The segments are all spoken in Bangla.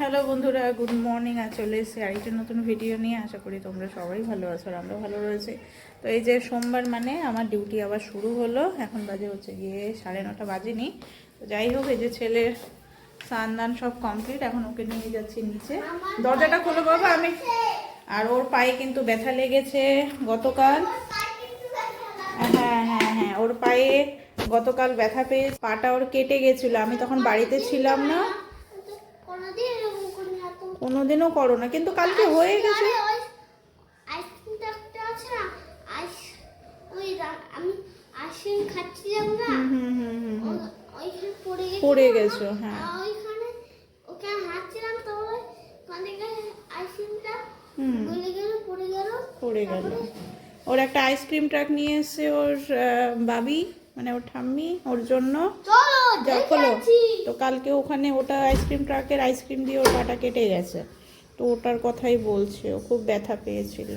হ্যালো বন্ধুরা, গুড মর্নিং আর চলে এসেছি আরেকটা নতুন ভিডিও নিয়ে। আশা করি তোমরা সবাই ভালো আছো আর আমরাও ভালো রয়েছে। তো এই যে সোমবার মানে আমার ডিউটি আবার শুরু হলো, এখন বাজে হচ্ছে গিয়ে সাড়ে নটা বাজেনি। তো যাই হোক, এই যে ছেলের স্নান দান সব কমপ্লিট, এখন ওকে নিয়ে যাচ্ছি নিচে। দরজাটা খোলো বাবা, আমি আর ওর পায়ে কিন্তু ব্যথা লেগেছে গতকাল। হ্যাঁ হ্যাঁ হ্যাঁ ওর পায়ে গতকাল ব্যথা পেয়ে পাটা ওর কেটে গেছিল। আমি তখন বাড়িতে ছিলাম না। করি না তো কোনোদিনও করো না কিন্তু কালকে হয়ে গেছে। পড়ে গেছো হ্যাঁ। পড়ে গেল। ওর একটা আইসক্রিম ট্রাক নিয়ে এসছে ওর বাবি মানে ওর ঠাম্মি ওর জন্য আছি। তো কালকে ওখানে ওটা আইসক্রিম ট্রাকের আইসক্রিম দিয়ে ওর পাটা কেটে গেছে। তো ওটার কথাই বলছে ও খুব ব্যথা পেয়েছিল।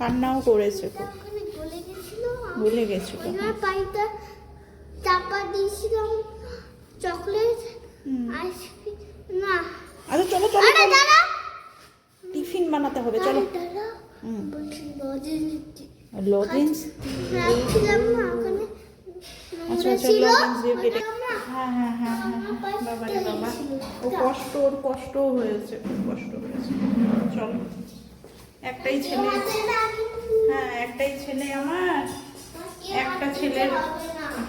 কান্নাও করেছে খুব। গেছিল। ভুলে গেছিল চাপা দিয়েছিলাম চকলেট। আইসক্রিম না। আচ্ছা চলো চলো টিফিন বানাতে হবে চলো। লজেন্স ওখানে। আচ্ছা আচ্ছা লজেন্স দিয়ে কেটে হ্যাঁ হ্যাঁ হ্যাঁ হ্যাঁ হ্যাঁ। বাবা রে বাবা। ও কষ্ট ওর কষ্ট হয়েছে খুব কষ্ট হয়েছে। চলো। একটাই ছেলে। হ্যাঁ একটাই ছেলে আমার। একটা ছেলের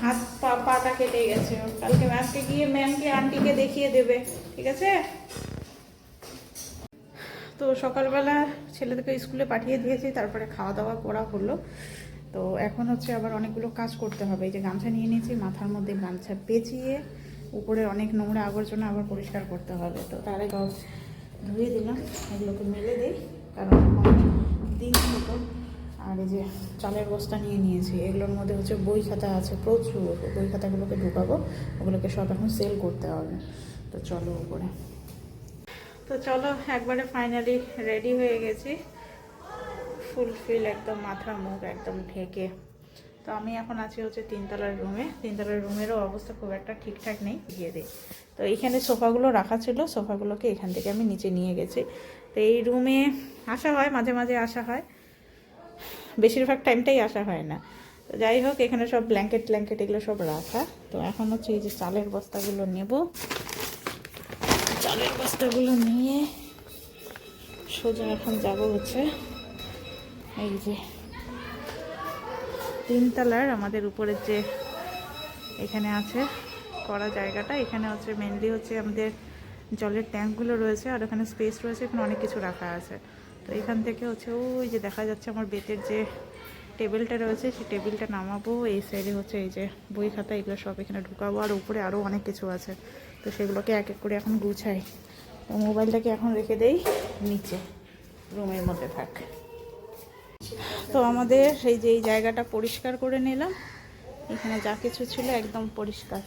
হাত পা পাটা কেটে গেছে। কালকে আজকে গিয়ে ম্যামকে আন্টিকে দেখিয়ে দেবে ঠিক আছে? তো সকালবেলা ছেলেদেরকে স্কুলে পাঠিয়ে দিয়েছি তারপরে খাওয়া দাওয়া করা হলো। তো এখন হচ্ছে আবার অনেকগুলো কাজ করতে হবে। এই যে গামছা নিয়ে নিয়েছি, মাথার মধ্যে গামছা পেঁচিয়ে উপরে অনেক নোংরা আবর্জনা আবার পরিষ্কার করতে হবে। তো তার আগে ধুয়ে দিলাম, এগুলোকে মেলে দিই, কারণ দিন ছোটো আর এই যে চালের বস্তা নিয়ে নিয়েছি, এগুলোর মধ্যে হচ্ছে বই খাতা আছে প্রচুর। বই খাতাগুলোকে ঢুকাবো, ওগুলোকে সব এখন সেল করতে হবে। তো চলো উপরে। তো চলো, একবারে ফাইনালি রেডি হয়ে গেছি। ফুলফিল একদম মাথা মুখ একদম ঢেকে। তো আমি এখন আছি হচ্ছে তিনতলার রুমে। তিনতলার রুমেরও অবস্থা খুব একটা ঠিকঠাক নেই গিয়ে দিই। তো এইখানে সোফাগুলো রাখা ছিল, সোফাগুলোকে এখান থেকে আমি নিচে নিয়ে গেছি। তো এই রুমে আসা হয়, মাঝে মাঝে আসা হয়। বেশিরভাগ টাইমটাই আসা হয় না। তো যাই হোক, এখানে সব ব্ল্যাঙ্কেট ট্ল্যাঙ্কেট এগুলো সব রাখা। তো এখন হচ্ছে এই যে চালের বস্তাগুলো নেব। চালের বস্তাগুলো নিয়ে সোজা এখন যাব হচ্ছে এই যে তিনতলার আমাদের উপরের যে এখানে আছে করা জায়গাটা, এখানে হচ্ছে মেনলি হচ্ছে আমাদের জলের ট্যাঙ্কগুলো রয়েছে আর ওখানে স্পেস রয়েছে, এখানে অনেক কিছু রাখা আছে। তো এখান থেকে হচ্ছে ওই যে দেখা যাচ্ছে আমার বেতের যে টেবিলটা রয়েছে, সেই টেবিলটা নামাবো। এই সাইডে হচ্ছে এই যে বই খাতা, এগুলো সব এখানে ঢুকাবো আর উপরে আরও অনেক কিছু আছে। তো সেগুলোকে এক এক করে এখন গুছাই। তো মোবাইলটাকে এখন রেখে দেই, নিচে রুমের মধ্যে থাক। তো আমাদের এই যে এই জায়গাটা পরিষ্কার করে নিলাম। এখানে যা কিছু ছিল একদম পরিষ্কার।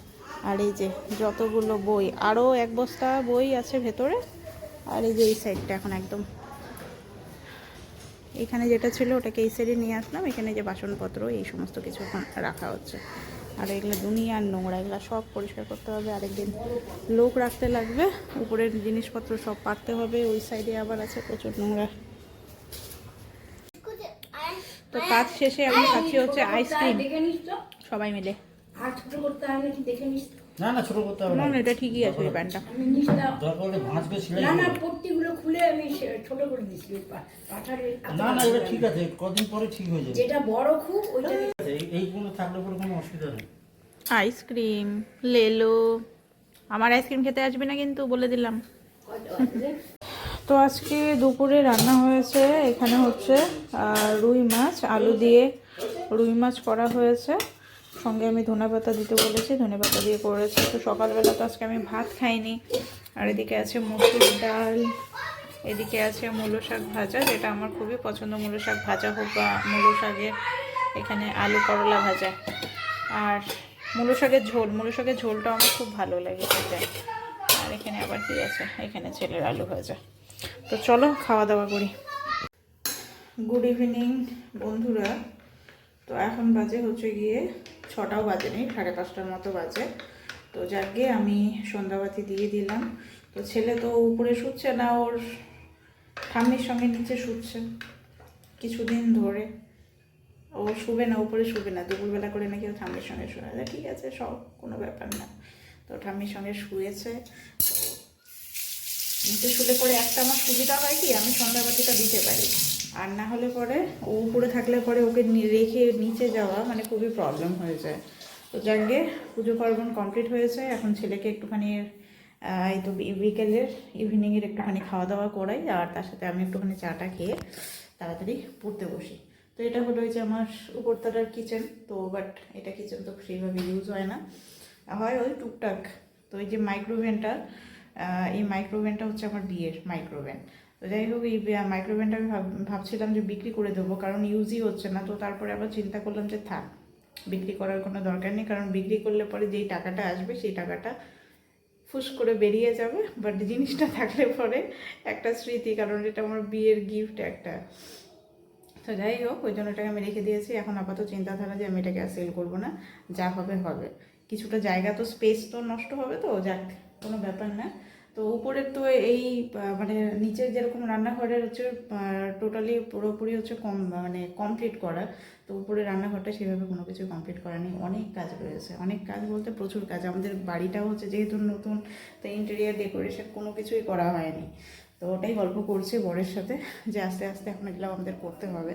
আর এই যে যতগুলো বই আরও এক বস্তা বই আছে ভেতরে। আর এই যে এই সাইডটা এখন একদম। এখানে যেটা ছিল ওটাকে এই সাইডে নিয়ে আসলাম। এখানে যে বাসনপত্র, এই সমস্ত কিছু রাখা হচ্ছে। আর এগুলো দুনিয়ার নোংরা, এগুলো সব পরিষ্কার করতে হবে। আরেকদিন লোক রাখতে লাগবে। উপরের জিনিসপত্র সব পারতে হবে। ওই সাইডে আবার আছে প্রচুর নোংরা। তো কাজ শেষে আমি খাচ্ছি হচ্ছে আইসক্রিম সবাই মিলে। আর ছোট করতে হয় নাকি দেখে নিস? না না ছোট করতে হবে না। না না, এটা ঠিকই আছে ওই প্যান্টটা দরকার ভাঁজ করে ছিঁড়ে না না পট্টিগুলো খুলে আমি ছোট করে দিচ্ছি ওই পা- পাঠার এই- না না এটা ঠিক আছে কদিন পরে ঠিক হয়ে যাবে। যেটা বড় খুব ওইটা এইগুলো থাকলে পরে কোনো অসুবিধা নেই। আইসক্রিম লেলো আমার আইসক্রিম খেতে আসবে না কিন্তু বলে দিলাম। কয়টা আছে? তো আজকে দুপুরে রান্না হয়েছে, এখানে হচ্ছে রুই মাছ, আলু দিয়ে রুই মাছ করা হয়েছে। সঙ্গে আমি ধনেপাতা দিতে বলেছি, ধনেপাতা দিয়ে করেছি। তো সকালবেলা তো আজকে আমি ভাত খাইনি। আর এদিকে আছে মুসুর ডাল, এদিকে আছে মূলো শাক ভাজা, যেটা আমার খুবই পছন্দ। মূলো শাক ভাজা হোক বা মূলো শাকের এখানে আলু করলা ভাজা। আর মূলো শাকের ঝোল, মূলো শাকের ঝোলটা আমার খুব ভালো লাগে আর এখানে আবার কি আছে? এখানে ছেলের আলু ভাজা। তো চলো খাওয়া দাওয়া করি। গুড ইভিনিং বন্ধুরা। তো এখন বাজে হচ্ছে গিয়ে ছটাও বাজে নেই, সাড়ে পাঁচটার মতো বাজে। তো যাকে আমি সন্ধ্যাবাতি দিয়ে দিলাম। তো ছেলে তো উপরে শুচ্ছে না, ওর ঠাম্মির সঙ্গে নিচে শুচ্ছে কিছুদিন ধরে। ও শুবে না, উপরে শুবে না, দুপুরবেলা করে নাকি ও ঠাম্মির সঙ্গে শুয়ে। যায় ঠিক আছে, সব কোনো ব্যাপার না। তো ঠাম্মির সঙ্গে শুয়েছে নিচে শুলে পরে একটা আমার সুবিধা হয় কি, আমি সন্ধ্যাবাতিটা দিতে পারি। আর না হলে পরে ও উপরে থাকলে পরে ওকে রেখে নিচে যাওয়া মানে খুবই প্রবলেম হয়ে যায়। তো যাকে পুজো পার্বণ কমপ্লিট হয়েছে, এখন ছেলেকে একটুখানি এই তো বিকেলের ইভিনিংয়ের একটুখানি খাওয়া দাওয়া করাই, আর তার সাথে আমি একটুখানি চাটা খেয়ে তাড়াতাড়ি পড়তে বসি। তো এটা হলো যে আমার উপরতলার কিচেন তো বাট এটা কিচেন তো সেইভাবে ইউজ হয় না। হয় ওই টুকটাক, তো এই যে মাইক্রোওভেনটা এই মাইক্রোওভেনটা হচ্ছে আমার বিয়ের মাইক্রোওভেন তো যাই হোক এই মাইক্রোওভেনটা আমি ভাব- ভাবছিলাম যে বিক্রি করে দেবো, কারণ ইউজই হচ্ছে না। তো তারপরে আবার চিন্তা করলাম যে থাক, বিক্রি করার কোনো দরকার নেই, কারণ বিক্রি করলে পরে যেই টাকাটা আসবে, সেই টাকাটা ফুস করে বেরিয়ে যাবে। বাট জিনিসটা থাকলে পরে একটা স্মৃতি, কারণ এটা আমার বিয়ের গিফট একটা। তো যাই হোক ওই জন্য এটাকে আমি রেখে দিয়েছি। এখন আপাতত চিন্তাধারা যে আমি এটাকে আর সেল করব না, যা হবে হবে। কিছুটা জায়গা তো স্পেস তো নষ্ট হবে তো, যাক। কোনো ব্যাপার না। তো উপরের তো এই মানে নিচের যেরকম রান্নাঘরের হচ্ছে টোটালি পুরোপুরি হচ্ছে কম মানে কমপ্লিট করা। তো উপরে রান্নাঘরটা সেভাবে কোনো কিছু কমপ্লিট করা নেই। অনেক কাজ রয়েছে। অনেক কাজ বলতে প্রচুর কাজ। আমাদের বাড়িটাও হচ্ছে যেহেতু নতুন, তো ইন্টেরিয়ার ডেকোরেশন কোনো কিছুই করা হয়নি। তো ওটাই গল্প করছি বরের সাথে যে আস্তে আস্তে এখন এগুলো আমাদের করতে হবে।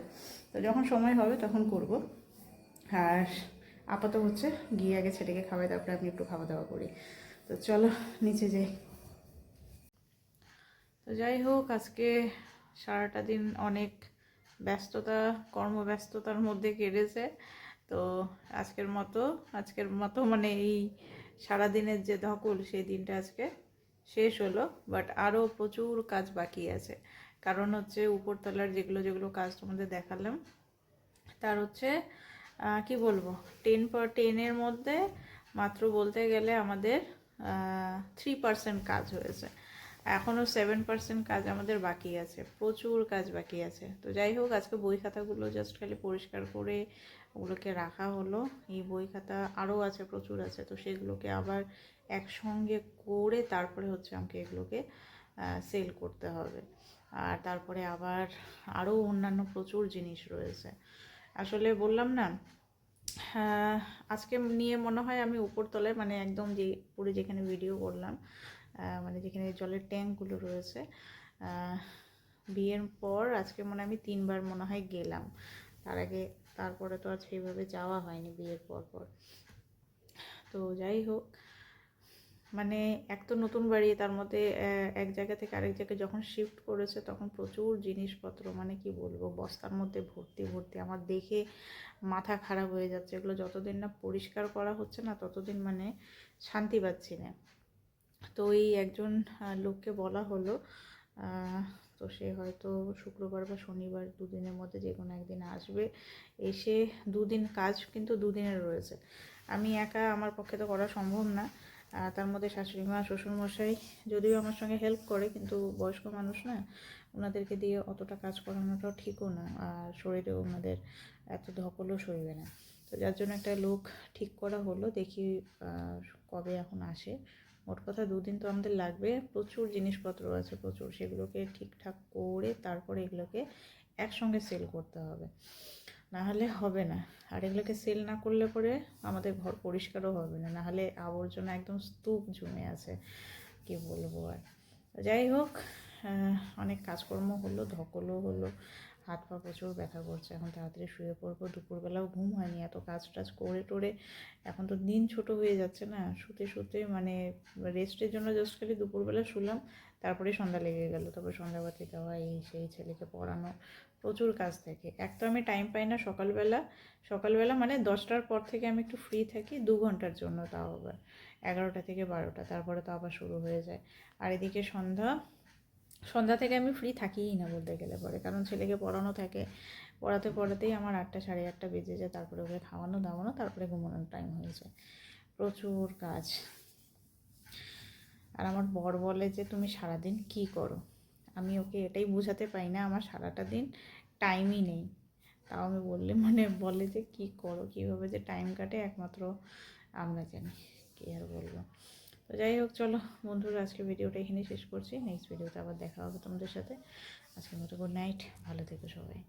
তো যখন সময় হবে তখন করব। আর আপাতত হচ্ছে গিয়ে আগে ছেলেকে খাওয়াই, তারপরে আমি একটু খাওয়া দাওয়া করি। তো চলো নিচে যাই। তো যাই হোক, আজকে সারাটা দিন অনেক ব্যস্ততা, কর্মব্যস্ততার মধ্যে কেটেছে। তো আজকের মতো আজকের মতো মানে এই সারাদিনের যে ধকল, সেই দিনটা আজকে শেষ হলো বাট আরও প্রচুর কাজ বাকি আছে। কারণ হচ্ছে উপরতলার যেগুলো যেগুলো কাজ তোমাদের দেখালাম, তার হচ্ছে কি বলব? টেন পর টেনের মধ্যে মাত্র বলতে গেলে আমাদের থ্রি পার্সেন্ট কাজ হয়েছে। এখনও সেভেন পার্সেন্ট কাজ আমাদের বাকি আছে। প্রচুর কাজ বাকি আছে। তো যাই হোক, আজকে বই খাতাগুলো জাস্ট খালি পরিষ্কার করে ওগুলোকে রাখা হলো। এই বই খাতা আরও আছে, প্রচুর আছে। তো সেগুলোকে আবার একসঙ্গে করে তারপরে হচ্ছে আমাকে এগুলোকে সেল করতে হবে। আর তারপরে আবার আরও অন্যান্য প্রচুর জিনিস রয়েছে। আসলে বললাম না আজকে নিয়ে মনে হয় আমি উপরতলায় মানে একদম যে, পুরো যেখানে ভিডিও করলাম মানে যেখানে জলের ট্যাঙ্কগুলো রয়েছে বিয়ের পর আজকে মনে হয় আমি তিনবার মনে হয় গেলাম। তার আগে, তারপরে তো আর সেইভাবে যাওয়া হয়নি বিয়ের পর পর। তো যাই হোক মানে এক তো নতুন বাড়ি, তার মধ্যে এক জায়গা থেকে আরেক জায়গায় যখন শিফট করেছে, তখন প্রচুর জিনিসপত্র মানে কি বলব, বস্তার মধ্যে ভর্তি ভর্তি। আমার দেখে মাথা খারাপ হয়ে যাচ্ছে। এগুলো যতদিন না পরিষ্কার করা হচ্ছে না, ততদিন মানে শান্তি পাচ্ছি না। তো এই একজন লোককে বলা হলো তো সে হয়তো শুক্রবার বা শনিবার দুদিনের মধ্যে যে কোনো একদিন আসবে। এসে দুদিন, কাজ কিন্তু দুদিনের রয়েছে। আমি একা আমার পক্ষে তো করা সম্ভব না। তার মধ্যে শাশুড়ি মা শ্বশুরমশাই যদিও আমার সঙ্গে হেল্প করে, কিন্তু বয়স্ক মানুষ না, ওনাদেরকে দিয়ে অতটা কাজ করানোটাও ঠিকও না, আর শরীরে ওনাদের এত ধকলও সইবে না। তো যার জন্য একটা লোক ঠিক করা হলো, দেখি কবে এখন আসে। মোট কথা দুদিন তো আমাদের লাগবে, প্রচুর জিনিসপত্র আছে প্রচুর, সেগুলোকে ঠিকঠাক করে তারপরে এগুলোকে একসঙ্গে সেল করতে হবে। না হলে হবে না। আর এগুলোকে সেল না করলে পরে আমাদের ঘর পরিষ্কারও হবে না। না হলে আবর্জনা একদম স্তূপ জমে আছে, কি বলব আর। যাই হোক অনেক কাজকর্ম হলো, ধকলও হলো, হাত পা প্রচুর ব্যথা করছে। এখন তাড়াতাড়ি শুয়ে পড়ব। দুপুরবেলাও ঘুম হয়নি, এত কাজ টাজ করে টোরে। এখন তো দিন ছোট হয়ে যাচ্ছে না। শুতে শুতে মানে রেস্টের জন্য জাস্ট খালি দুপুরবেলা শুলাম, তারপরে সন্ধ্যা লেগে গেল। তারপরে সন্ধ্যাবাতি দেওয়া, এই সেই ছেলেকে পড়ানো প্রচুর কাজ থাকে। এক তো আমি টাইম পাই না সকালবেলা। সকালবেলা মানে দশটার পর থেকে আমি একটু ফ্রি থাকি, দু ঘণ্টার জন্য তাও আবার। এগারোটা থেকে বারোটা, তারপরে তো আবার শুরু হয়ে যায়। আর এদিকে সন্ধ্যা সন্ধ্যা থেকে আমি ফ্রি থাকিই না বলতে গেলে পরে, কারণ ছেলেকে পড়ানো থাকে। পড়াতে পড়াতেই আমার আটটা সাড়ে আটটা বেজে যায়, তারপরে ওকে খাওয়ানো, দাওয়ানো, তারপরে ঘুমানোর টাইম হয়ে যায়। প্রচুর কাজ। আর আমার বর বলে যে, তুমি সারাদিন কি করো? আমি ওকে এটাই বোঝাতে পারি না, আমার সারাটা দিন টাইমই নেই। তাও আমি বললে মানে বলে যে কি করো, কীভাবে যে টাইম কাটে, একমাত্র আমরা জানি, কী আর বলব। তো যাই হোক, চলো বন্ধুরা আজকে ভিডিওটা এখানে শেষ করছি। নেক্সট ভিডিওতে আবার দেখা হবে তোমাদের সাথে। আজকের মতো গুড নাইট ভালো থেকো সবাই।